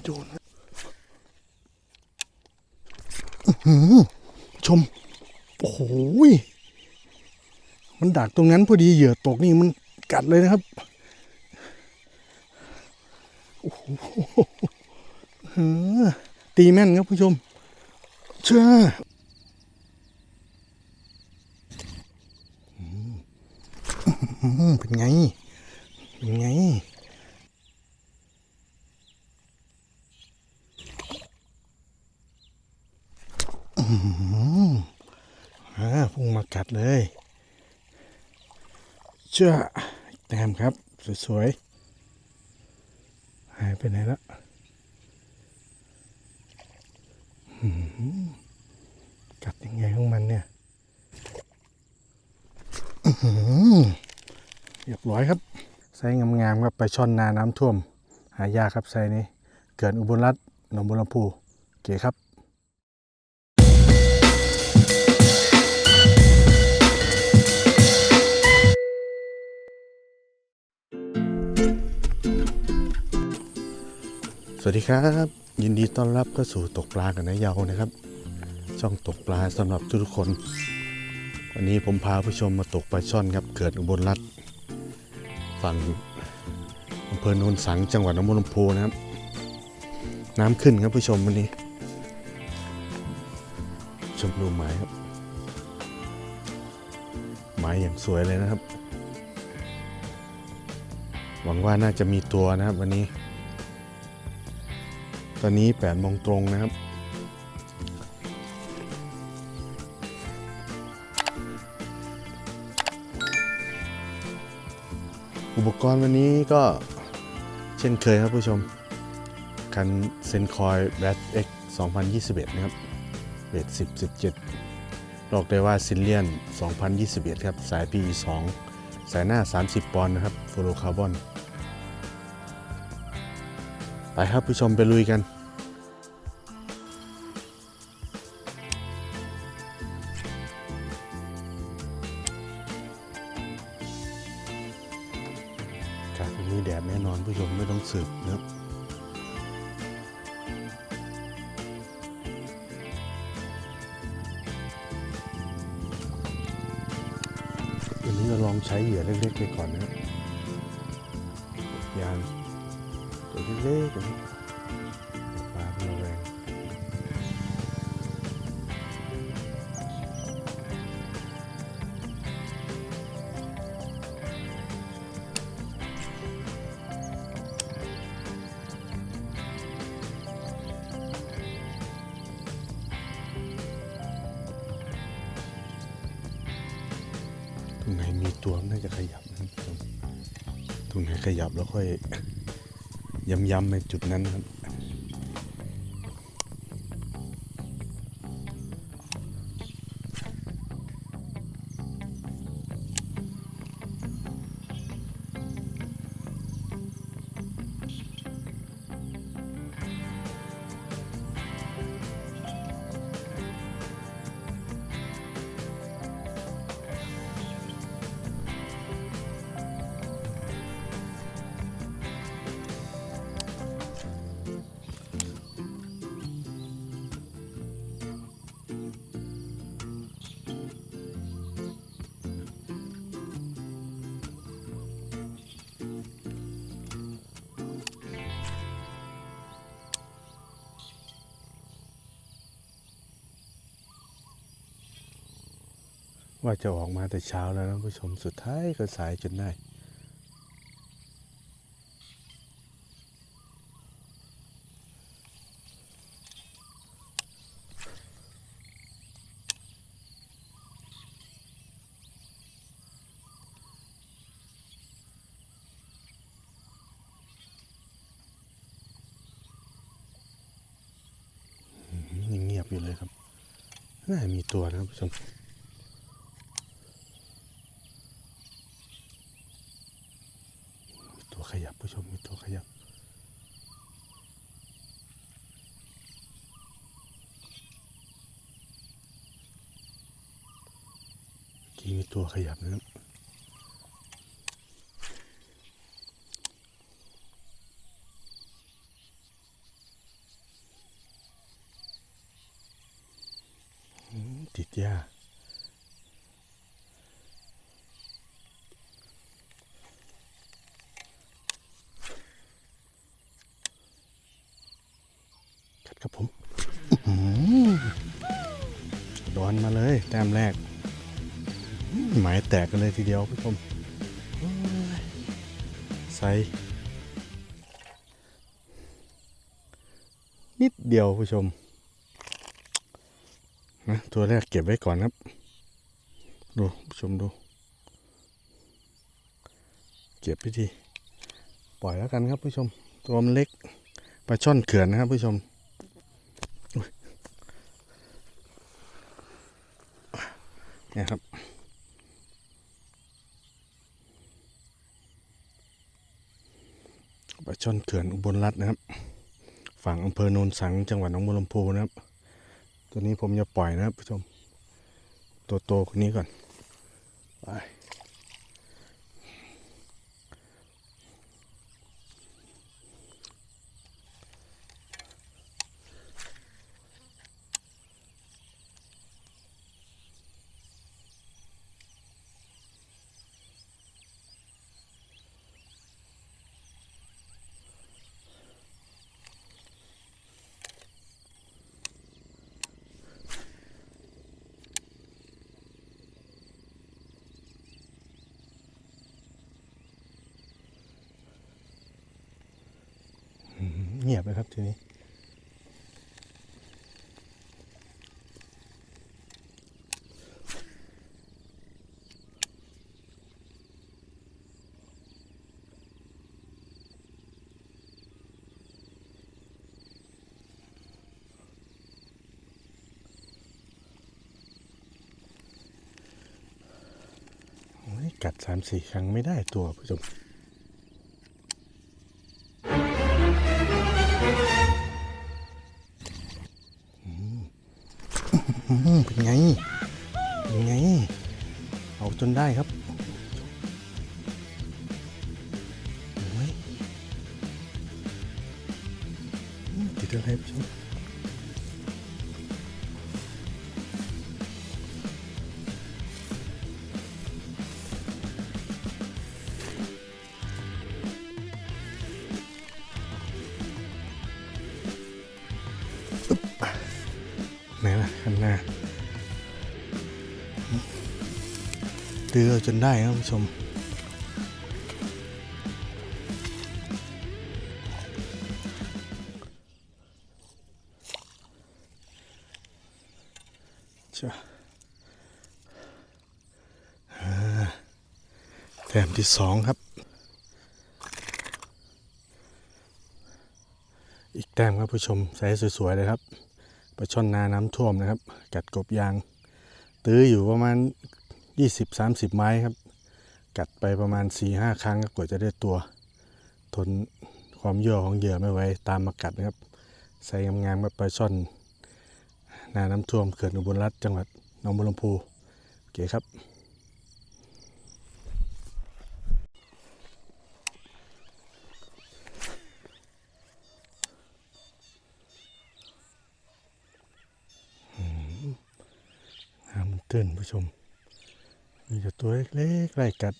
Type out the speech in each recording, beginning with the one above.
ไม่โดนชม โอ้โหมันดักตรงนั้นพอดีเหยื่อตกนี่มันกัดเลยนะครับ โอ้โหเออตีแม่นครับผู้ชม เชื่อเป็นไง เป็นไง อืมอ่าพุ่งมากัดเลยเชื่อแต้มครับ สวยๆ หายไปไหนละหืมกัดยังไงของมันเนี่ยอือหือเรียบร้อยครับไซส์งามๆครับไปช่อนนาน้ำท่วม หายากครับไซส์นี้ เกิดอุบลรัฐหนองบัวลำพูเก๋ครับ วัสดีครับ ยินดีต้อนรับเข้าสู่ตกปลากันนะเยานะครับ ช่องตกปลาสำหรับทุกคน วันนี้ผมพาผู้ชมมาตกปลาช่อนครับเกิดอุบลรัฐฝั่งอำเภอโนนสังจังหวัดหนองบัวลำพูนะครับ น้ำขึ้นครับผู้ชมวันนี้ ชมดูหมายครับหมายอย่างสวยเลยนะครับ หวังว่าน่าจะมีตัวนะครับวันนี้ ตอนนี้8โมงตรงนะครับอุปกรณ์วันนี้ก็เช่นเคยครับผู้ชม คันเซนคอยแบท X 2021 นะครับเบท10 17 บอกได้ว่าซินเลียน 2021 ครับ สาย PE 2 สายหน้า 30 ปอนด์นะครับฟลูคาร์บอน ไปครับผู้ชมไปลุยกัน รงไหนมีตัวน่าจะขยับนะครับตรงไหนขยับแล้วค่อยย้ำๆในจุดนั้นครับ ว่าจะออกมาแต่เช้าแล้วนะผู้ชมสุดท้ายก็สายจนได้ เงียบอยู่เลยครับ น่าจะมีตัวนะครับผู้ชมตัวขยับผู้ชมมีตัวขยับ เมีตัวขยับนะครับ เลยทีเดียวผู้ชมโอ้ยใส่นิดเดียวผู้ชมนะตัวแรกเก็บไว้ก่อนครับ ดูผู้ชมดู เก็บไปทีปล่อยแล้วกันครับผู้ชม ตัวมันเล็กปลาช่อนเขื่อนนะครับผู้ชมอุ๊ยเนี่ยครับ ลาช่อนเขื่อนอุบลรัตน์นะครับ ฝั่งอำเภอโนนสังจังหวัดหนองบัวลำพูนะครับ ตัวนี้ผมจะปล่อยนะครับผู้ชม ตัวโตคนนี้ก่อนไป เงียบเลยครับทีนี้ กัดสามสี่ครั้งไม่ได้ตัวผู้ชม เป็นไง เป็นไง เอาจนได้ครับโอ้ยอืมติดอะไรผู้ชม จนได้ครับผู้ชมจ้าแต้มที่สองครับ อีกแต้มครับผู้ชมใส่สวยๆเลยครับปลาช่อนนาน้ำท่วมนะครับ กัดกบยาง ตื้ออยู่ประมาณ 20-30 ไม้ครับ กัดไปประมาณ 4-5 ครั้งครับกว่าจะได้ตัว ทนความยั่วของเหยื่อไม่ไหวตามมากัดนะครับ ใส่งามๆกับปลาช่อนนาน้ำท่วมเขื่อนอุบลรัฐจังหวัดหนองบัวลำพูโอเคครับน้ำตื้นผู้ชม มีแต่ตัวเล็กๆไล่กัด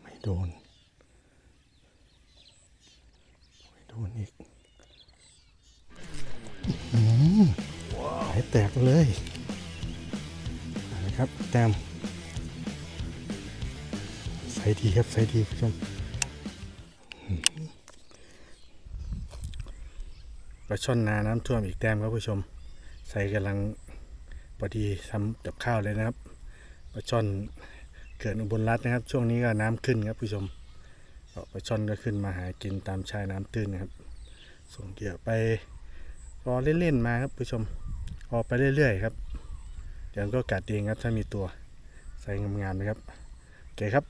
ไม่โดน ไม่โดนอีกอืมหายแตกเลยนะครับแต้ม ใส่ดีครับใส่ดีผู้ชมปลาช่อนนาน้ำท่วมอีกแต้มครับผู้ชม ใส่กำลังพอดีทำกับข้าวเลยนะครับปลาช่อนเขื่อนอุบลรัฐนะครับ ช่วงนี้ก็น้ำขึ้นครับผู้ชมก็ปลาช่อนก็ขึ้นมาหากินตามชายน้ำตื้นนะครับ ส่งเหยื่อไปรอเล่นๆมาครับผู้ชมออกไปเรื่อยๆครับเดี๋ยวก็กัดเองครับถ้ามีตัวใส่งามๆนะครับโอเคครับ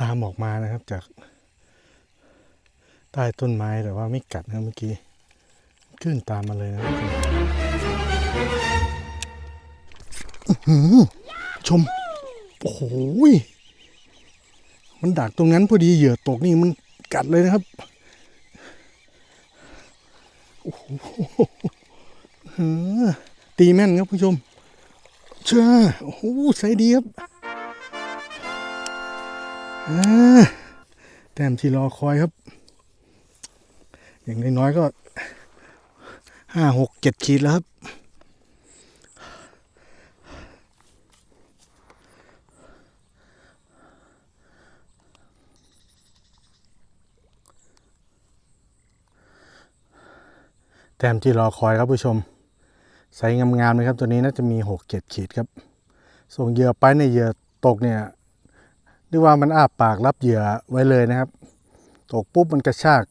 ตามออกมานะครับ จากใต้ต้นไม้แต่ว่าไม่กัดนะเมื่อกี้ขึ้นตามมาเลยนะชม โอ้โหมันดักตรงนั้นพอดีเหยื่อตกนี่มันกัดเลยนะครับโอ้โหเออตีแม่นครับผู้ชมเชื่อโอ้โหใส่ดีครับ แต้มที่รอคอยครับ อย่างน้อยๆก็ห้าหกเจ็ดขีดแล้วครับ แต้มที่รอคอยครับผู้ชมใส่งามๆเลยครับ ตัวนี้น่าจะมีหกเจ็ดขีดครับ ส่งเหยื่อไปในเหยื่อตกเนี่ย หรียกว่ามันอ้าปากรับเหยื่อไว้เลยนะครับ ตกปุ๊บมันกระชาก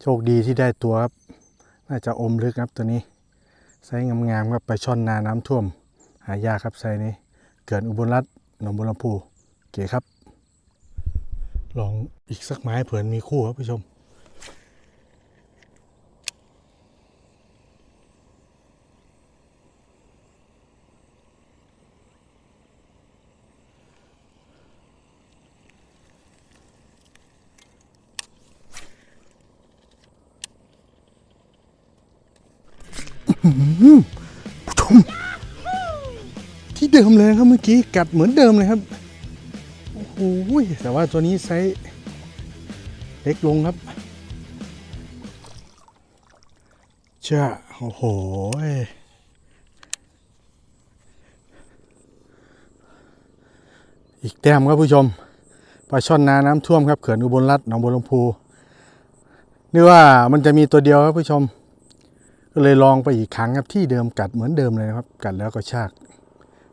โชคดีที่ได้ตัวครับ น่าจะอมลึกครับตัวนี้ไซส์งามๆครับไปช่อนนาน้ำท่วม หายากครับไซส์นี้ เกิดอุบลรัฐหนองบัวลำพูเก๋ครับ ลองอีกสักไม้เผื่อมีคู่ครับผู้ชม ผู้ชมที่เดิมเลยครับเมื่อกี้กัดเหมือนเดิมเลยครับ โอ้โหแต่ว่าตัวนี้ไซส์เล็กลงครับเจ้าโอ้โหอีกแต้มครับผู้ชมปลาช่อนนาน้ำท่วมครับเขื่อนอุบลรัฐหนองบัวลำพูนี่ว่ามันจะมีตัวเดียวครับผู้ชม ก็เลยลองไปอีกครั้งครับที่เดิมกัดเหมือนเดิมเลยนะครับ กัดแล้วก็ชาก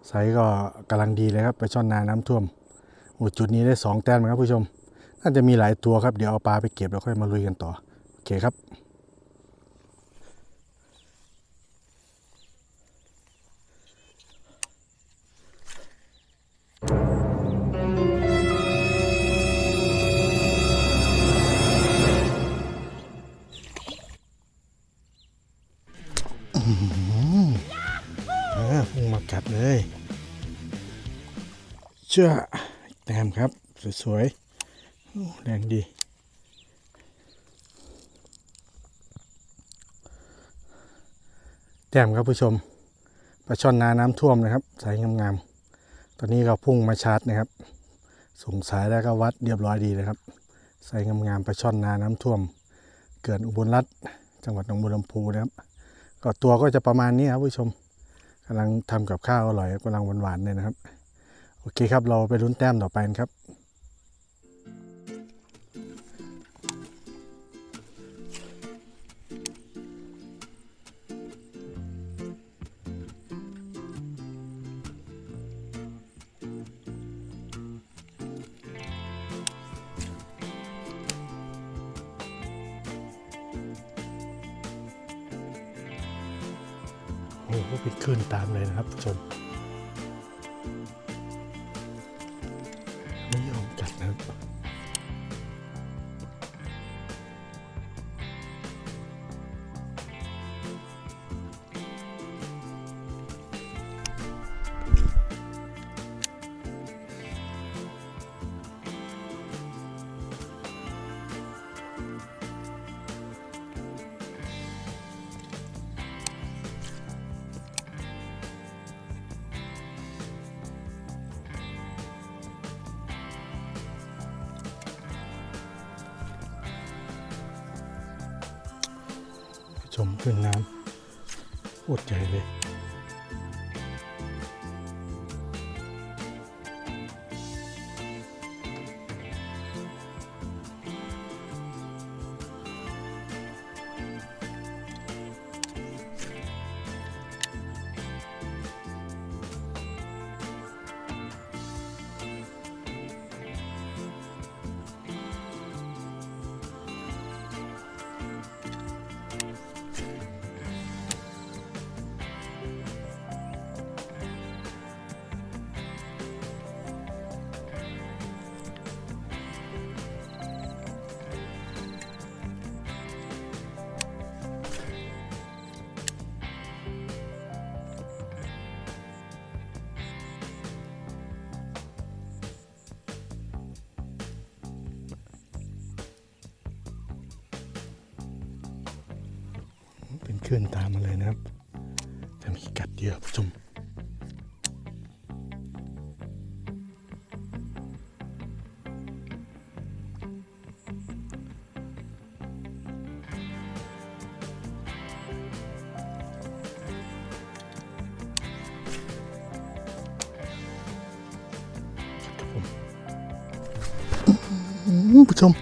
ไซส์ก็กำลังดีเลยครับไปช่อนนาน้ำท่วมโอ้จุดนี้ได้สองแต้มครับผู้ชม น่าจะมีหลายตัวครับเดี๋ยวเอาปลาไปเก็บแล้วค่อยมาลุยกันต่อโอเคครับ กัดเลยเชื่อแต้มครับ สวยๆแรงดี แต้มครับผู้ชมปลาช่อนนาน้ำท่วมนะครับ สายงามๆ ตอนนี้ก็พุ่งมาชาร์จนะครับ ส่งสายแล้วก็วัดเรียบร้อยดีเลยครับใส่งามๆปลาช่อนนาน้ำท่วม เกิดอุบลรัฐจังหวัดหนองบัวลำพูนะครับ ก็ตัวก็จะประมาณนี้ครับผู้ชม กำลังทำกับข้าวอร่อยกำลังหวานๆเลยนะครับ โอเคครับเราไปลุ้นแต้มต่อไปกันครับ ครับผู้ชมไม่ มขึ้นน้ำโคตรใจเลย ขึ้นตามมาเลยนะครับ จะมีกัดเยอะผู้ชมผู้ชม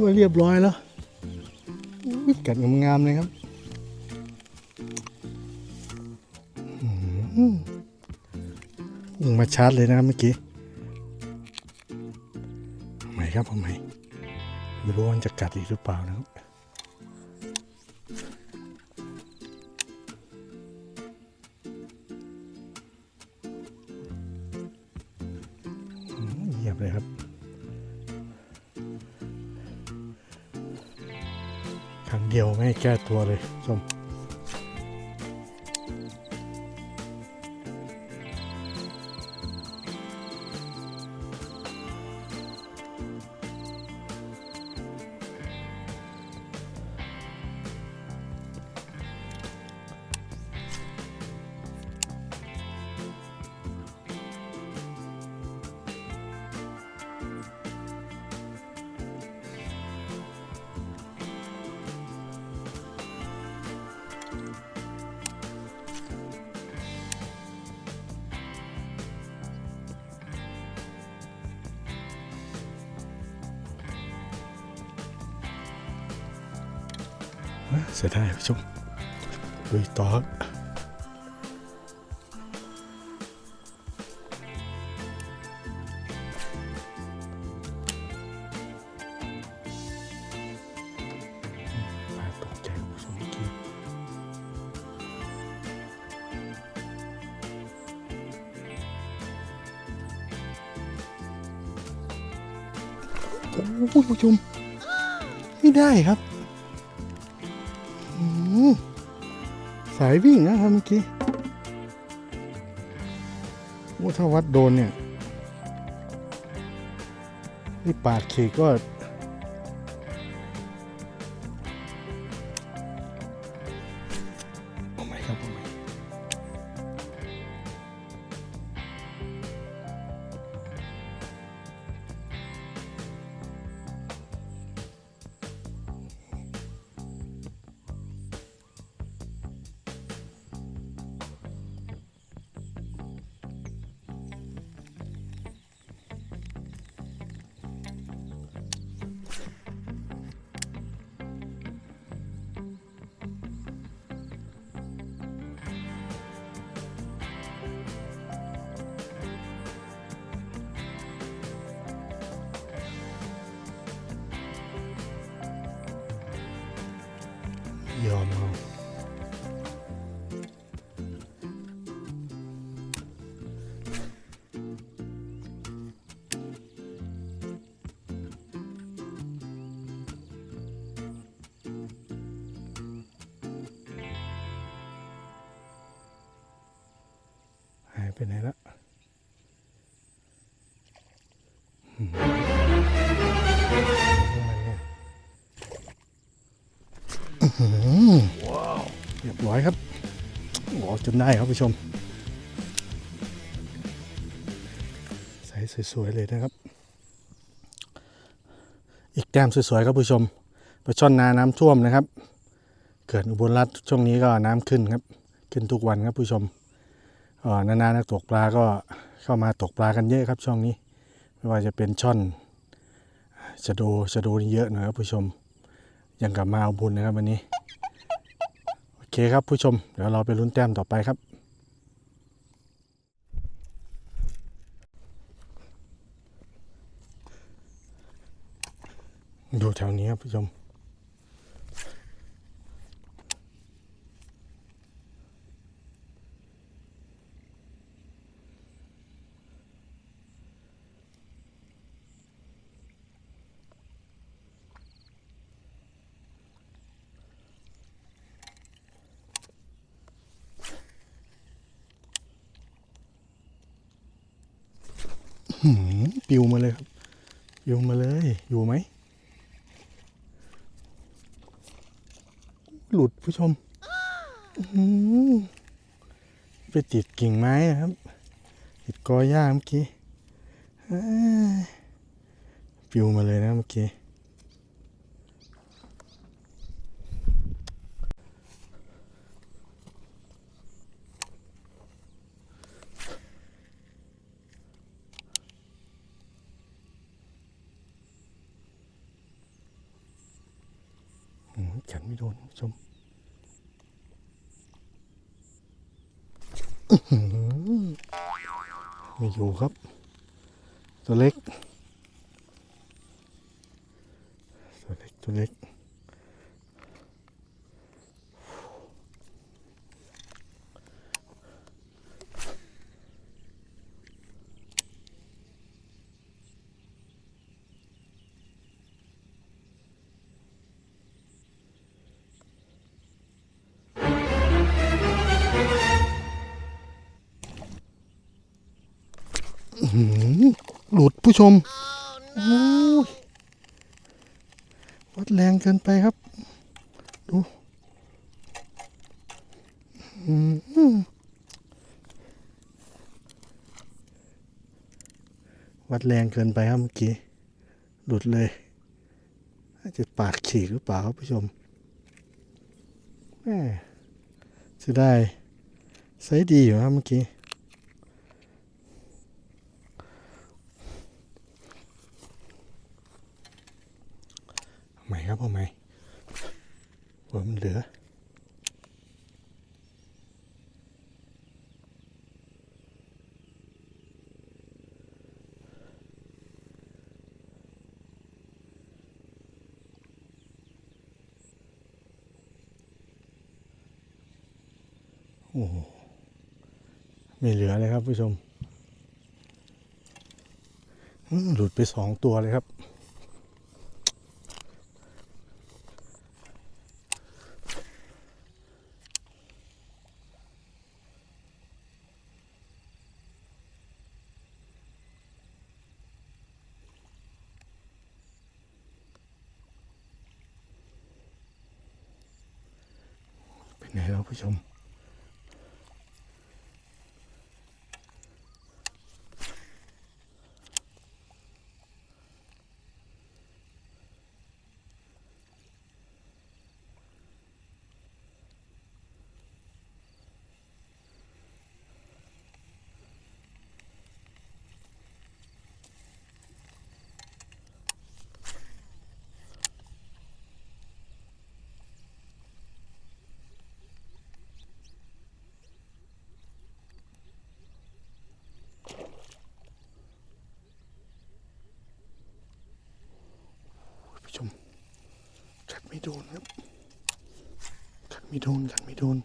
ว่าเรียบร้อยแล้วอุ๊ย กัดงามๆเลยครับอื้อหือยิงมาชาร์จเลยนะครับเมื่อกี้ใหม่ครับทำไมไม่รู้ว่าจะกัดอีกหรือเปล่านะครับ รั้งเเสียดายผู้ชมลุยต่อครับปลาตกใจผู้ชมเมื่อกี้โอ้โหผู้ชม ไม่ได้ครับายวิ่งนะครับเมื่อกี้ว่าถ้าวัดโดนเนี่ยนี่ปาดเขกก็ ยอมเอา บร้อยครับโอ้จนได้ครับผู้ชม ใส่สวยๆเลยนะครับ อีกแต้มสวยๆครับผู้ชมปลาช่อนนาน้ำท่วมนะครับ เกิดอุบลรัฐช่วงนี้ก็น้ำขึ้นครับ ขึ้นทุกวันครับผู้ชมออนานๆนักตกปลาก็เข้ามาตกปลากันเยอะครับช่วงนี้ ไม่ว่าจะเป็นช่อนชะโดชะโดนี่เยอะหน่อยครับผู้ชม ยังกลับมาเอาบุญนะครับวันนี้ คครับผู้ชม เดี๋ยวเราไปลุ้นแต้มต่อไปครับ ดูแถวนี้ครับผู้ชม ปิวมาเลยครับปิวมาเลย อยู่ไหม หลุดผู้ชมไปติดกิ่งไม้นะครับ ติดกอหญ้าเมื่อกี้ปิวมาเลยนะเมื่อกี้ ไม่โดนชมไม่อยู่ครับ ตัวเล็ก ตัวเล็กตัวเล็ก ผู้ชมโอ้ยวัดแรงเกินไปครับ ดูวัดแรงเกินไปครับเมื่อกี้ หลุดเลยอาจจะปากฉีกหรือเปล่าครับผู้ชมแม่จะได้ไซส์ดีอยู่ครับเมื่อกี้ เอา ใหม่ครับเอาใหม่เผื่อมันเหลือโอ้โหไม่เหลือเลยครับผู้ชมหลุดไปสองตัวเลยครับ เป็นไงครับผู้ชม ผู้ชมกัดไม่โดนครับกัดไม่โดนกันไม่โดน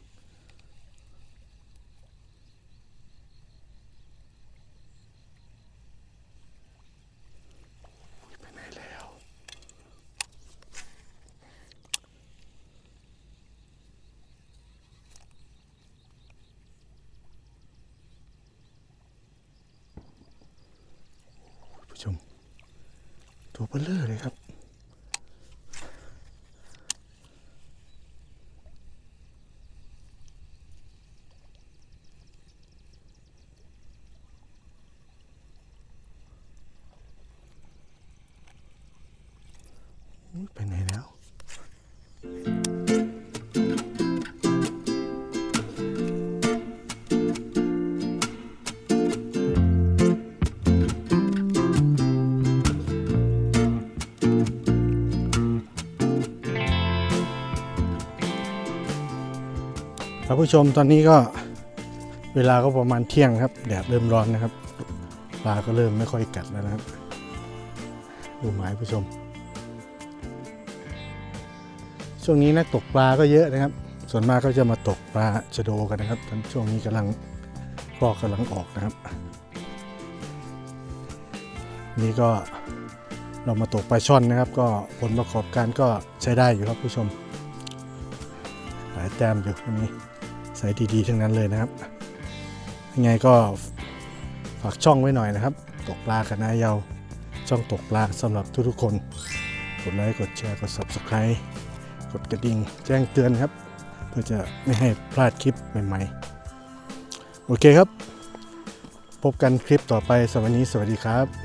ครับผู้ชมตอนนี้ก็เวลาก็ประมาณเที่ยงครับ แดดเริ่มร้อนนะครับปลาก็เริ่มไม่ค่อยกัดแล้วนะครับ ดูหมายผู้ชม ช่วงนี้นักตกปลาก็เยอะนะครับ ส่วนมากก็จะมาตกปลาชะโดกันนะครับตอนช่วงนี้กำลังฟอกกำลังออกนะครับ นี่ก็เรามาตกปลาช่อนนะครับ ก็ผลประกอบการก็ใช้ได้อยู่ครับผู้ชม หลายแต้มอยู่วันนี้ ใส่ดีๆทั้งนั้นเลยนะครับ ยังไงก็ฝากช่องไว้หน่อยนะครับ ตกปลากันนะเยาช่องตกปลาสำหรับทุกๆคน กดไลค์กดแชร์กด Subscribe กดกระดิ่งแจ้งเตือนครับ เพื่อจะไม่ให้พลาดคลิปใหม่ๆ โอเคครับ พบกันคลิปต่อไปสวันนี้สวัสดีครับ